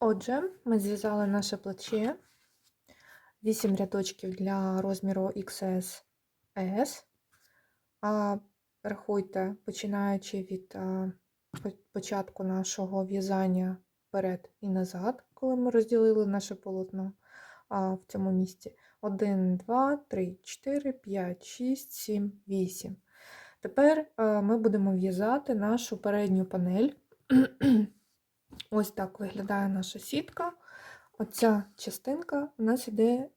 Отже, ми зв'язали наше плече, 8 рядочків для розміру XS S. А рахуйте, починаючи від початку нашого в'язання вперед і назад, коли ми розділили наше полотно в цьому місці. 1, 2, 3, 4, 5, 6, 7, 8. Тепер а, ми будемо в'язати нашу передню панель. Ось так виглядає наша сітка. Оця частинка у нас іде,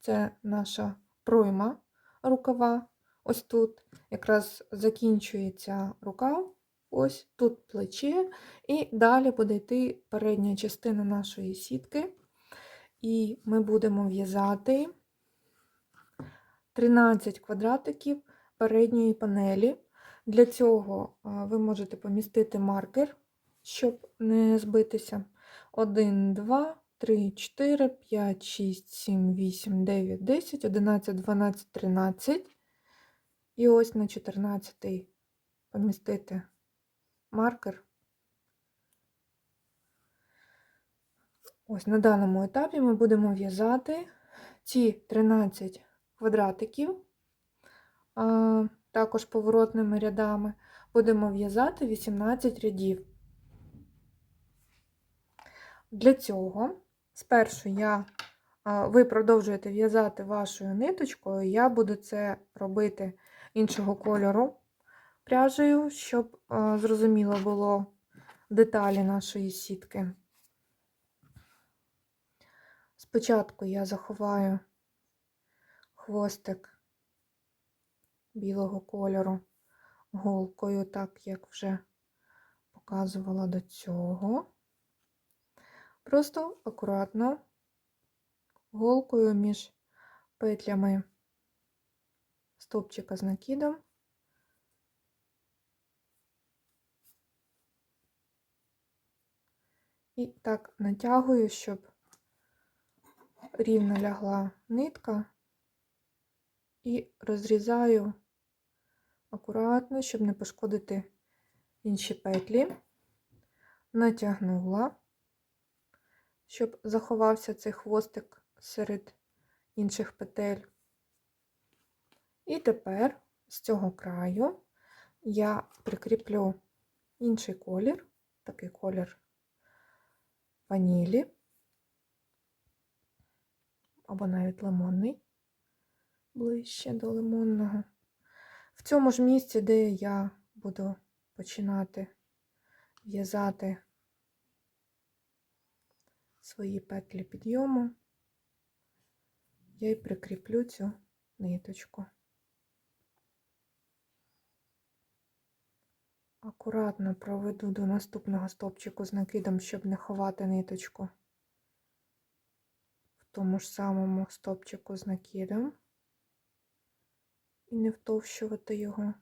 це наша пройма рукава. Ось тут якраз закінчується рукав, ось тут плече, і далі буде йти передня частина нашої сітки. І ми будемо в'язати 13 квадратиків передньої панелі. Для цього ви можете помістити маркер, щоб не збитися. 1, 2, 3, 4, 5, 6, 7, 8, 9, 10, 11, 12, 13. І ось на 14 помістити маркер. Ось на даному етапі ми будемо в'язати ці 13 квадратиків, також поворотними рядами, будемо в'язати 18 рядів. Для цього спершу я, ви продовжуєте в'язати вашою ниточкою, я буду це робити іншого кольору пряжею, щоб зрозуміло було деталі нашої сітки. Спочатку я заховаю хвостик білого кольору голкою, так як вже показувала до цього. Просто акуратно голкою між петлями стовпчика з накидом. І так натягую, щоб рівно лягла нитка. І розрізаю акуратно, щоб не пошкодити інші петлі, натягнула, щоб заховався цей хвостик серед інших петель. І тепер з цього краю я прикріплю інший колір, такий колір ванілі або навіть лимонний, ближче до лимонного. В цьому ж місці, де я буду починати в'язати свої петлі підйому, я й прикріплю цю ниточку. Акуратно проведу до наступного стовпчику з накидом, щоб не ховати ниточку в тому ж самому стопчику з накидом і не втовщувати його.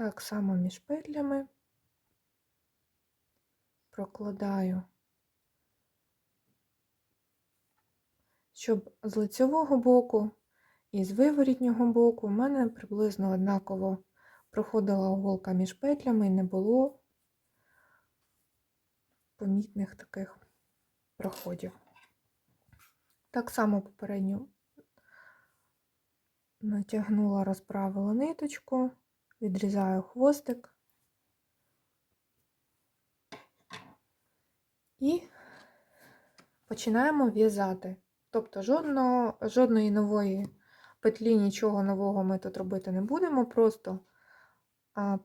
Так само між петлями. Прокладаю, щоб з лицевого боку і з виворітнього боку в мене приблизно однаково проходила голка між петлями і не було помітних таких проходів. Так само попередньо натягнула, розправила ниточку, відрізаю хвостик. І починаємо в'язати. Тобто жодного, жодної нової петлі, нічого нового ми тут робити не будемо, просто а,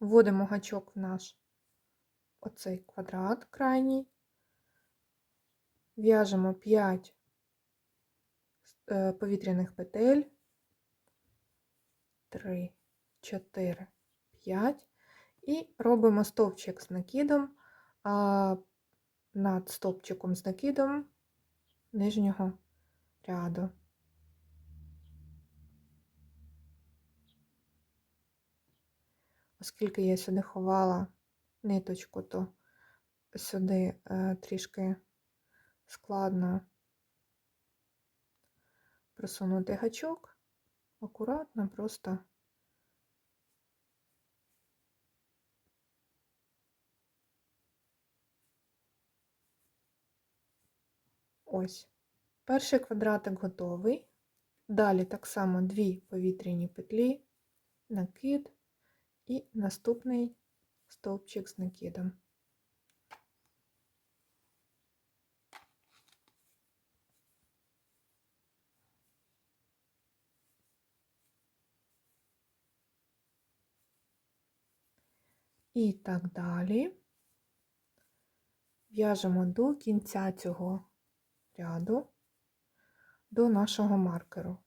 вводимо гачок в наш оцей квадрат крайній, в'яжемо 5 е, повітряних петель, 3, 4, 5 і робимо стовпчик з накидом а над стопчиком з накидом нижнього ряду. Оскільки я сюди ховала ниточку, то сюди е, трішки складно просунути гачок, акуратно, просто ось. Перший квадратик готовий. Далі так само дві повітряні петлі, накид і наступний стовпчик з накидом. І так далі в'яжемо до кінця цього ряду до нашого маркеру.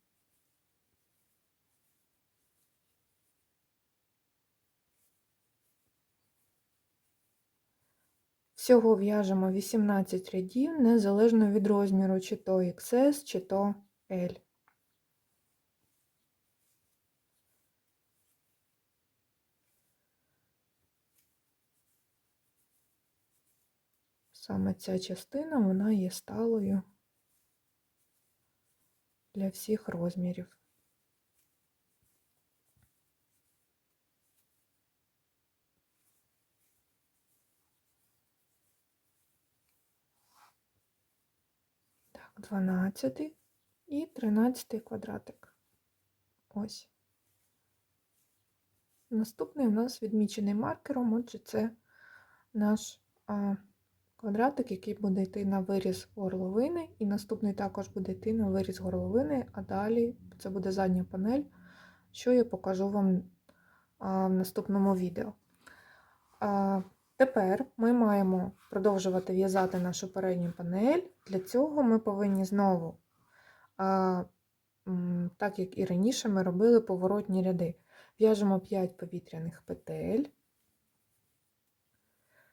Всього в'яжемо 18 рядів, незалежно від розміру, чи то XS, чи то L. Саме ця частина вона є сталою для всіх розмірів. Так, 12 і 13 квадратик. Ось. Наступний у нас відмічений маркером, отже, це наш а, квадратик, який буде йти на виріз горловини, і наступний також буде йти на виріз горловини, а далі це буде задня панель, що я покажу вам в наступному відео. Тепер ми маємо продовжувати в'язати нашу передню панель. Для цього ми повинні знову, так як і раніше, ми робили поворотні ряди. В'яжемо 5 повітряних петель,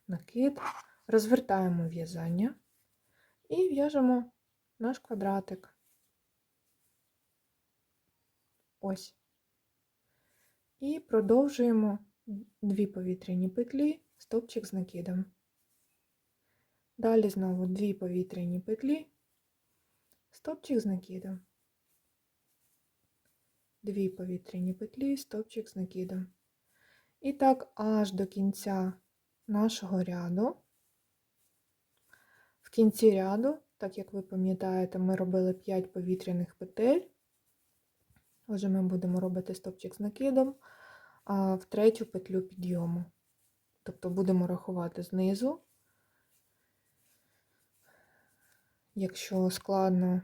накид, розвертаємо в'язання і в'яжемо наш квадратик. Ось. І продовжуємо дві повітряні петлі, стопчик з накидом. Далі знову дві повітряні петлі, стопчик з накидом. Дві повітряні петлі, стопчик з накидом. І так аж до кінця нашого ряду. Кінці ряду, так як ви пам'ятаєте, ми робили 5 повітряних петель. Отже, ми будемо робити стопчик з накидом а в третю петлю підйому. Тобто будемо рахувати знизу. Якщо складно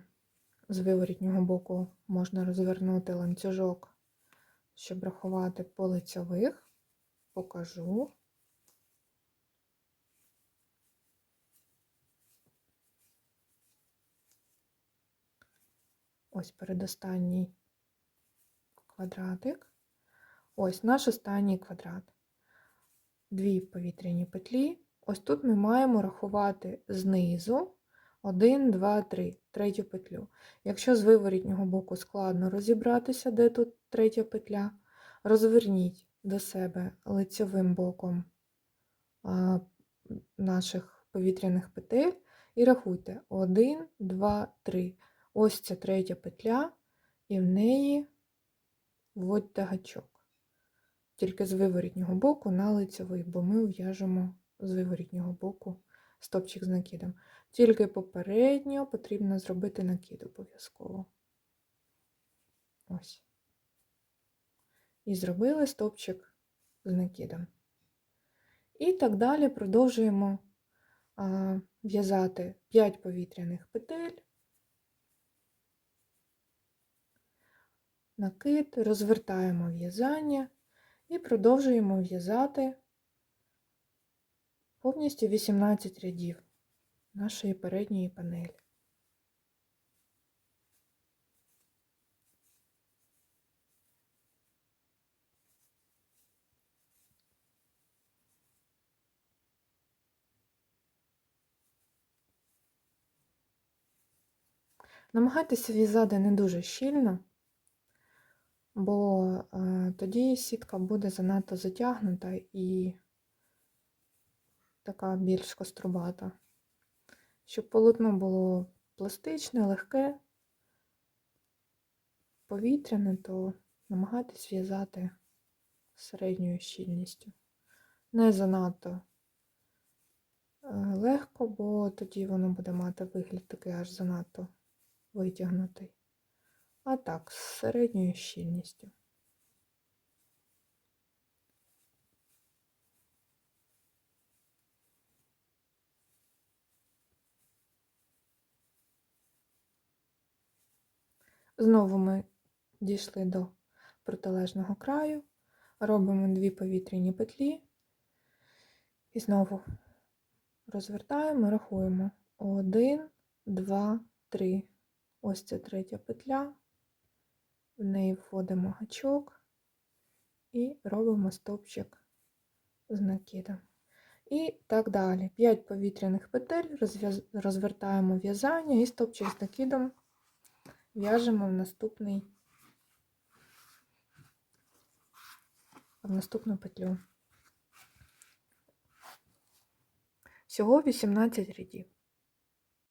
з виворітнього боку можна розвернути ланцюжок, щоб рахувати по лицьових, покажу. Ось передостанній квадратик. Ось наш останній квадрат. Дві повітряні петлі. Ось тут ми маємо рахувати знизу 1, 2, 3, третю петлю. Якщо з виворітнього боку складно розібратися, де тут третя петля, розверніть до себе лицьовим боком наших повітряних петель і рахуйте 1, 2, 3. Ось ця третя петля, і в неї вводьте гачок тільки з виворітнього боку на лицевий, бо ми в'яжемо з виворітнього боку стопчик з накидом. Тільки попередньо потрібно зробити накид обов'язково. Ось. І зробили стопчик з накидом. І так далі продовжуємо в'язати 5 повітряних петель, накид, розвертаємо в'язання і продовжуємо в'язати повністю 18 рядів нашої передньої панелі. Намагайтеся в'язати не дуже щільно, бо е, тоді сітка буде занадто затягнута і така більш кострубата. Щоб полотно було пластичне, легке, повітряне, то намагайтесь в'язати середньою щільністю. Не занадто е, легко, бо тоді воно буде мати вигляд такий аж занадто витягнутий. А так, з середньою щільністю. Знову ми дійшли до протилежного краю, робимо дві повітряні петлі і знову розвертаємо, рахуємо. Один, два, три. Ось це третя петля, в неї вводимо гачок і робимо стовпчик з накидом. І так далі. 5 повітряних петель, розвертаємо в'язання і стовпчик з накидом в'яжемо в наступний в наступну петлю. Всього 18 рядів.